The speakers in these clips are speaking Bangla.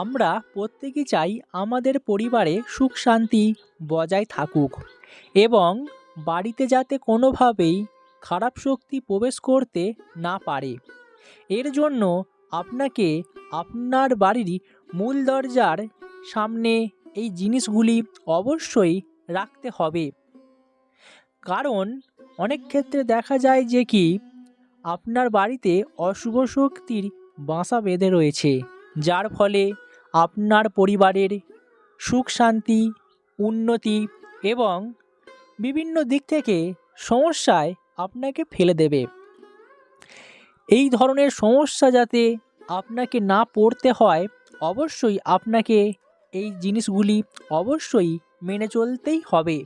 আমরা প্রত্যেকেই চাই আমাদের পরিবারে সুখ শান্তি বজায় থাকুক এবং বাড়িতে যাতে কোনোভাবেই খারাপ শক্তি প্রবেশ করতে না পারে। এর জন্য আপনাকে আপনার বাড়ির মূল দরজার সামনে এই জিনিসগুলি অবশ্যই রাখতে হবে। কারণ অনেক ক্ষেত্রে দেখা যায় যে কি, আপনার বাড়িতে অশুভ শক্তির বাসা বেঁধে রয়েছে, যার ফলে আপনার পরিবারের সুখ, শান্তি, উন্নতি এবং বিভিন্ন দিক থেকে সমস্যায় আপনাকে ফেলে দেবে। এই ধরনের সমস্যা যাতে আপনাকে না পড়তে হয়, অবশ্যই আপনাকে এই জিনিসগুলি অবশ্যই মেনে চলতেই হবে।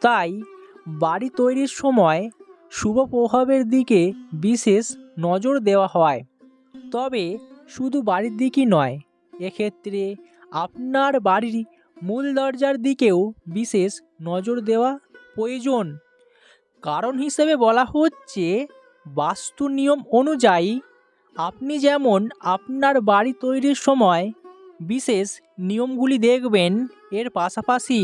তাই বাড়ি তৈরির সময় শুভ প্রভাবের দিকে বিশেষ নজর দেওয়া হয়। তবে শুধু বাড়ির দিকই নয় এক্ষেত্রে আপনার বাড়ির মূল দরজার দিকেও বিশেষ নজর দেওয়া প্রয়োজন। কারণ হিসেবে বলা হচ্ছে, বাস্তু নিয়ম অনুযায়ী আপনি যেমন আপনার বাড়ি তৈরির সময় বিশেষ নিয়মগুলি দেখবেন, এর পাশাপাশি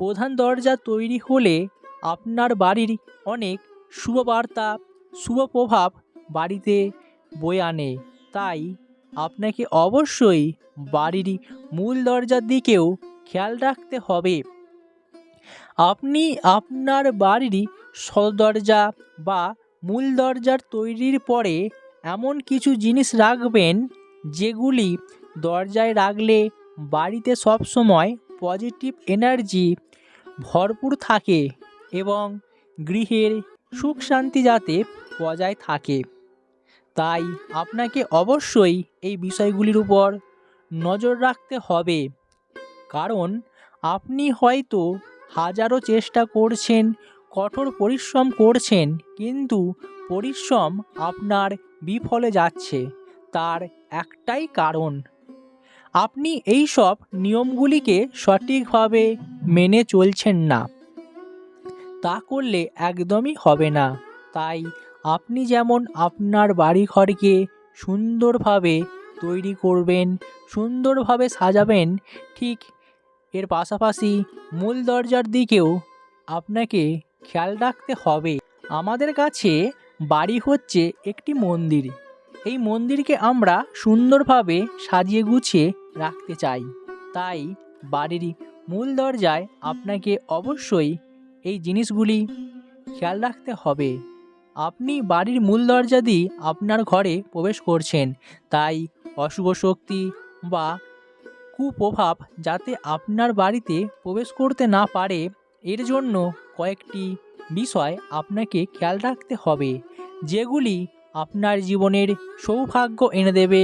প্রধান দরজা তৈরি হলে আপনার বাড়ির অনেক শুভ বার্তা শুভ প্রভাব বাড়িতে বয়ে আনে। তাই আপনাকে অবশ্যই বাড়ির মূল দরজার দিকেও খেয়াল রাখতে হবে। আপনি আপনার বাড়ির সদরজা বা মূল দরজার তৈরির পরে এমন কিছু জিনিস রাখবেন, যেগুলি দরজায় রাখলে বাড়িতে সবসময় পজিটিভ এনার্জি ভরপুর থাকে এবং গৃহের সুখ শান্তি যাতে বজায় থাকে। তাই আপনাকে অবশ্যই এই বিষয়গুলির উপর নজর রাখতে হবে। কারণ আপনি হয়তো হাজারো চেষ্টা করছেন, কঠোর পরিশ্রম করছেন, কিন্তু পরিশ্রম আপনার বিফলে যাচ্ছে। তার একটাই কারণ, আপনি এই সব নিয়মগুলিকে সঠিকভাবে মেনে চলছেন না। তা করলে একদমই হবে না। তাই আপনি যেমন আপনার বাড়িঘরকে সুন্দরভাবে তৈরি করবেন, সুন্দরভাবে সাজাবেন, ঠিক এর পাশাপাশি মূল দরজার দিকেও আপনাকে খেয়াল রাখতে হবে। আমাদের কাছে বাড়ি হচ্ছে একটি মন্দির। এই মন্দিরকে আমরা সুন্দরভাবে সাজিয়ে গুছিয়ে রাখতে চাই। তাই বাড়ির মূল দরজায় আপনাকে অবশ্যই এই জিনিসগুলি খেয়াল রাখতে হবে। আপনি বাড়ির মূল দরজা দিয়ে আপনার ঘরে প্রবেশ করছেন। তাই অশুভ শক্তি বা কুপ্রভাব যাতে আপনার বাড়িতে প্রবেশ করতে না পারে, এর জন্য কয়েকটি বিষয় আপনাকে খেয়াল রাখতে হবে, যেগুলি আপনার জীবনের সৌভাগ্য এনে দেবে।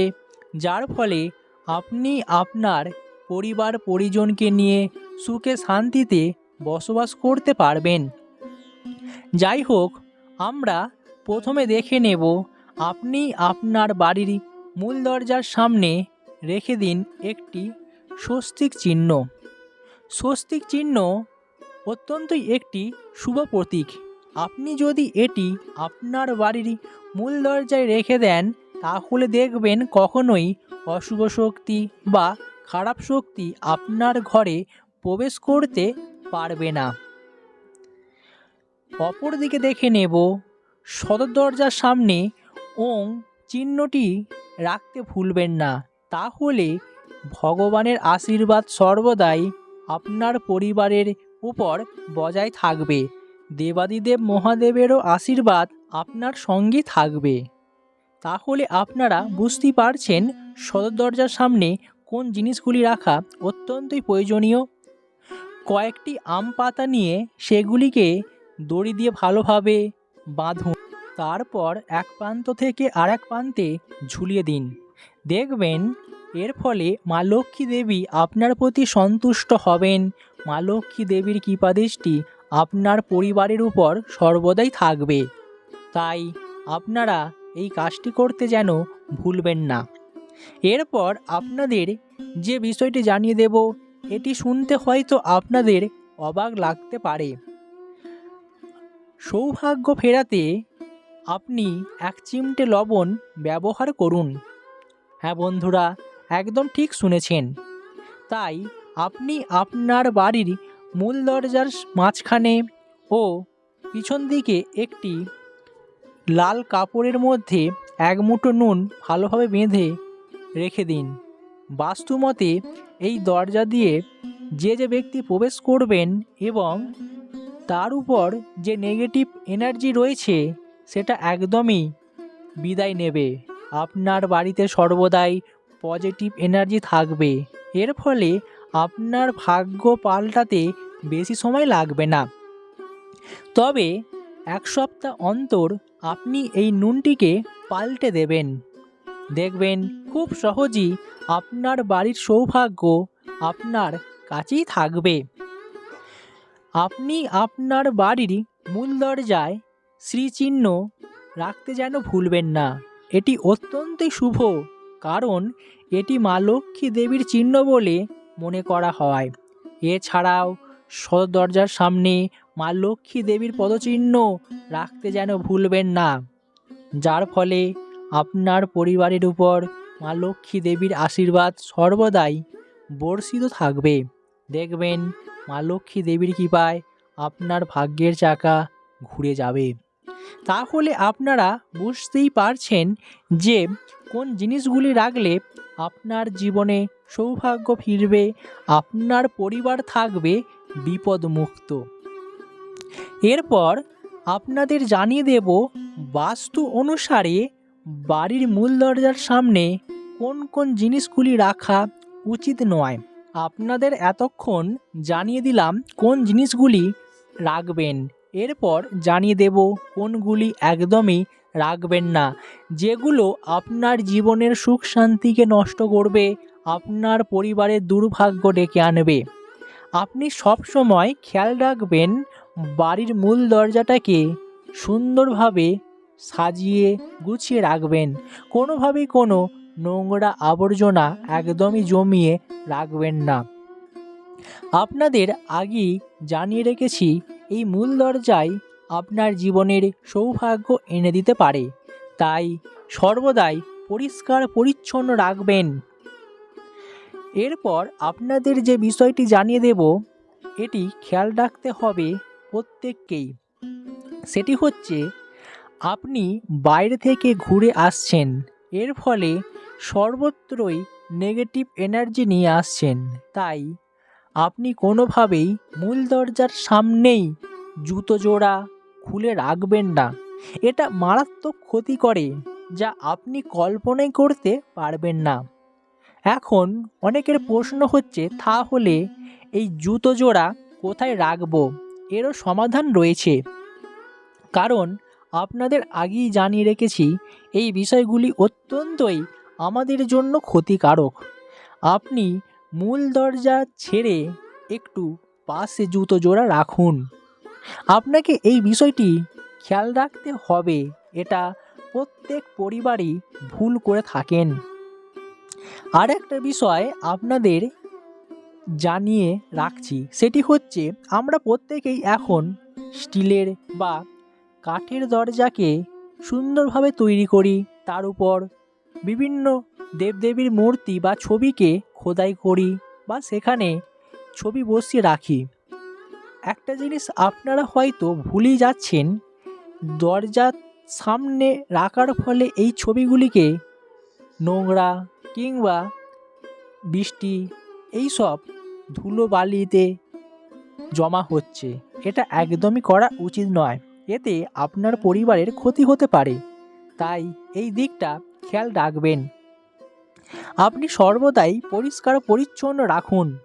যার ফলে আপনি আপনার পরিবার পরিজনকে নিয়ে সুখে শান্তিতে বসবাস করতে পারবেন। যাই হোক আমরা প্রথমে দেখে নেব, আপনি আপনার বাড়ির মূল দরজার সামনে রেখে দিন একটি স্বস্তিক চিহ্ন। স্বস্তিক চিহ্ন অত্যন্তই একটি শুভ প্রতীক। আপনি যদি এটি আপনার বাড়ির মূল দরজায় রেখে দেন, তাহলে দেখবেন কখনোই অশুভ শক্তি বা খারাপ শক্তি আপনার ঘরে প্রবেশ করতে পারবে না। অপরদিকে দেখে নেব। সদর দরজার সামনে ওং চিহ্নটি রাখতে ভুলবেন না। তাহলে ভগবানের আশীর্বাদ সর্বদাই আপনার পরিবারের উপর বজায় থাকবে। দেবাদিদেব মহাদেবেরও আশীর্বাদ আপনার সঙ্গে থাকবে। তাহলে আপনারা বুঝতেই পারছেন সদর দরজার সামনে কোন জিনিসগুলি রাখা অত্যন্তই প্রয়োজনীয়। কয়েকটি আম পাতা নিয়ে সেগুলিকে দড়ি দিয়ে ভালোভাবে বাঁধুন। তারপর এক প্রান্ত থেকে আর এক প্রান্তে ঝুলিয়ে দিন। দেখবেন, এর ফলে মা লক্ষ্মী দেবী আপনার প্রতি সন্তুষ্ট হবেন। মা লক্ষ্মী দেবীর কৃপাদৃষ্টি আপনার পরিবারের উপর সর্বদাই থাকবে। তাই আপনারা এই কাজটি করতে যেন ভুলবেন না। এরপর আপনাদের যে বিষয়টি জানিয়ে দেব, এটি শুনতে হয়তো আপনাদের অবাক লাগতে পারে। সৌভাগ্য ফেরাতে আপনি এক চিমটে লবণ ব্যবহার করুন। হ্যাঁ বন্ধুরা, একদম ঠিক শুনেছেন। তাই আপনি আপনার বাড়ির মূল দরজার মাঝখানে ও পিছন দিকে একটি লাল কাপড়ের মধ্যে এক মুঠো নুন ভালোভাবে বেঁধে রেখে দিন। বাস্তুমতে এই দরজা দিয়ে যে যে ব্যক্তি প্রবেশ করবেন এবং তার উপর যে নেগেটিভ এনার্জি রয়েছে, সেটা একদমই বিদায় নেবে। আপনার বাড়িতে সর্বদাই পজিটিভ এনার্জি থাকবে। এর ফলে আপনার ভাগ্য পাল্টাতে বেশি সময় লাগবে না। তবে এক সপ্তাহ অন্তর আপনি এই নুনটিকে পাল্টে দেবেন। দেখবেন খুব সহজেই আপনার বাড়ির সৌভাগ্য আপনার কাছেই থাকবে। আপনি আপনার বাড়ির মূল দরজায় শ্রীচিহ্ন রাখতে যেন ভুলবেন না। এটি অত্যন্তই শুভ, কারণ এটি মা লক্ষ্মী দেবীর চিহ্ন বলে মনে করা হয়। এছাড়াও সদর দরজার সামনে মা লক্ষ্মী দেবীর পদচিহ্ন রাখতে যেন ভুলবেন না। যার ফলে আপনার পরিবারের উপর মা লক্ষ্মী দেবীর আশীর্বাদ সর্বদাই বর্ষিত থাকবে। দেখবেন মা লক্ষ্মী দেবীর কৃপায় আপনার ভাগ্যের চাকা ঘুরে যাবে। তাহলে আপনারা বুঝতেই পারছেন যে কোন জিনিসগুলি রাখলে আপনার জীবনে সৌভাগ্য ফিরবে, আপনার পরিবার থাকবে বিপদমুক্ত। এরপর আপনাদের জানিয়ে দেব বাস্তু অনুসারে বাড়ির মূল দরজার সামনে কোন কোন জিনিসগুলি রাখা উচিত নয়। আপনাদের এতক্ষণ জানিয়ে দিলাম কোন জিনিসগুলি রাখবেন। এরপর জানিয়ে দেব কোনগুলি একদমই রাখবেন না। যেগুলো আপনার জীবনের সুখ শান্তিকে নষ্ট করবে, আপনার পরিবারের দুর্ভাগ্য ডেকে আনবে। আপনি সব সময় খেয়াল রাখবেন বাড়ির মূল দরজাটাকে সুন্দরভাবে সাজিয়ে গুছিয়ে রাখবেন। কোনোভাবেই কোনো নোংরা আবর্জনা একদমই জমিয়ে রাখবেন না। আপনাদের আগেই জানিয়ে রেখেছি, এই মূল দরজায় আপনার জীবনের সৌভাগ্য এনে দিতে পারে। তাই সর্বদাই পরিষ্কার, পরিচ্ছন্ন রাখবেন। এরপর আপনাদের যে বিষয়টি জানিয়ে দেব, এটি খেয়াল রাখতে হবে প্রত্যেককেই। সেটি হচ্ছে, আপনি বাইরে থেকে ঘুরে আসছেন। এর ফলে সর্বত্রই নেগেটিভ এনার্জি নিয়ে আসছেন। তাই আপনি কোনোভাবেই মূল দরজার সামনেই জুতো জোড়া খুলে রাখবেন না। এটা মারাত্মক ক্ষতি করে, যা আপনি কল্পনাই করতে পারবেন না। এখন অনেকের প্রশ্ন হচ্ছে, তাহলে এই জুতো জোড়া কোথায় রাখব? এরও সমাধান রয়েছে। কারণ আপনাদের আগেই জানিয়ে রেখেছি, এই বিষয়গুলি অত্যন্তই আমাদের জন্য ক্ষতিকারক। আপনি মূল দরজা ছেড়ে একটু পাশে জুতো জোড়া রাখুন। আপনাকে এই বিষয়টি খেয়াল রাখতে হবে। এটা প্রত্যেক পরিবারই ভুল করে থাকেন। আর একটা বিষয় আপনাদের জানিয়ে রাখছি। সেটি হচ্ছে, আমরা প্রত্যেকেই এখন স্টিলের বা কাঠের দরজাকে সুন্দরভাবে তৈরি করি। তার উপর বিভিন্ন দেবদেবীর মূর্তি বা ছবিকে খোদাই করি বা সেখানে ছবি বসিয়ে রাখি। একটা জিনিস আপনারা হয়তো ভুলেই যাচ্ছেন, দরজার সামনে রাখার ফলে এই ছবিগুলিকে নোংরা কিংবা বৃষ্টি এইসব ধুলো বালিতে জমা হচ্ছে। এটা একদমই করা উচিত নয়। এতে আপনার পরিবারের ক্ষতি হতে পারে। তাই এই দিকটা খেয়াল রাখবেন। আপনি সর্বদাই পরিষ্কার পরিচ্ছন্ন রাখুন।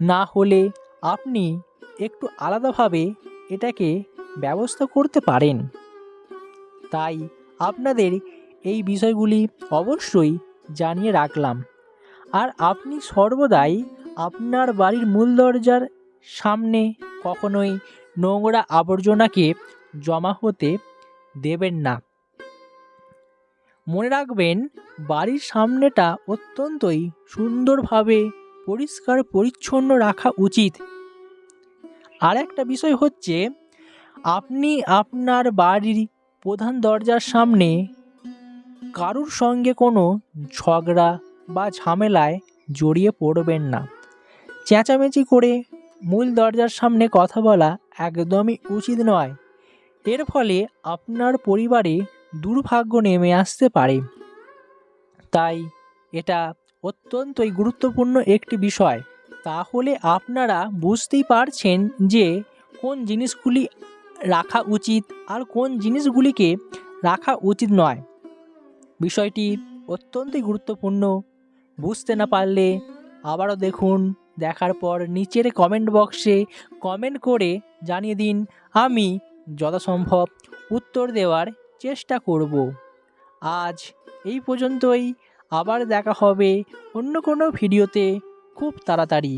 না হলে আপনি একটু আলাদাভাবে এটাকে ব্যবস্থা করতে পারেন। তাই আপনাদের এই বিষয়গুলি অবশ্যই জানিয়ে রাখলাম। আর আপনি সর্বদাই আপনার বাড়ির মূল দরজার সামনে কখনোই নোংরা আবর্জনাকে জমা হতে দেবেন না। মনে রাখবেন, বাড়ির সামনেটা অত্যন্তই সুন্দরভাবে পরিষ্কার পরিচ্ছন্ন রাখা উচিত। আর একটা বিষয় হচ্ছে, আপনি আপনার বাড়ির প্রধান দরজার সামনে কারুর সঙ্গে কোনো ঝগড়া বা ঝামেলায় জড়িয়ে পড়বেন না। চেঁচামেচি করে মূল দরজার সামনে কথা বলা একদমই উচিত নয়। এর ফলে আপনার পরিবারে দুর্ভাগ্য নেমে আসতে পারে। তাই এটা অত্যন্তই গুরুত্বপূর্ণ একটি বিষয়। তাহলে আপনারা বুঝতেই পারছেন যে কোন জিনিসগুলি রাখা উচিত আর কোন জিনিসগুলিকে রাখা উচিত নয়। বিষয়টি অত্যন্তই গুরুত্বপূর্ণ। বুঝতে না পারলে আবারও দেখুন, দেখার পর নিচের কমেন্ট বক্সে কমেন্ট করে জানিয়ে দিন, আমি যথাসম্ভব উত্তর দেওয়ার চেষ্টা করব। আজ এই পর্যন্তই। আবার দেখা হবে অন্য কোনো ভিডিওতে। খুব তাড়াতাড়ি।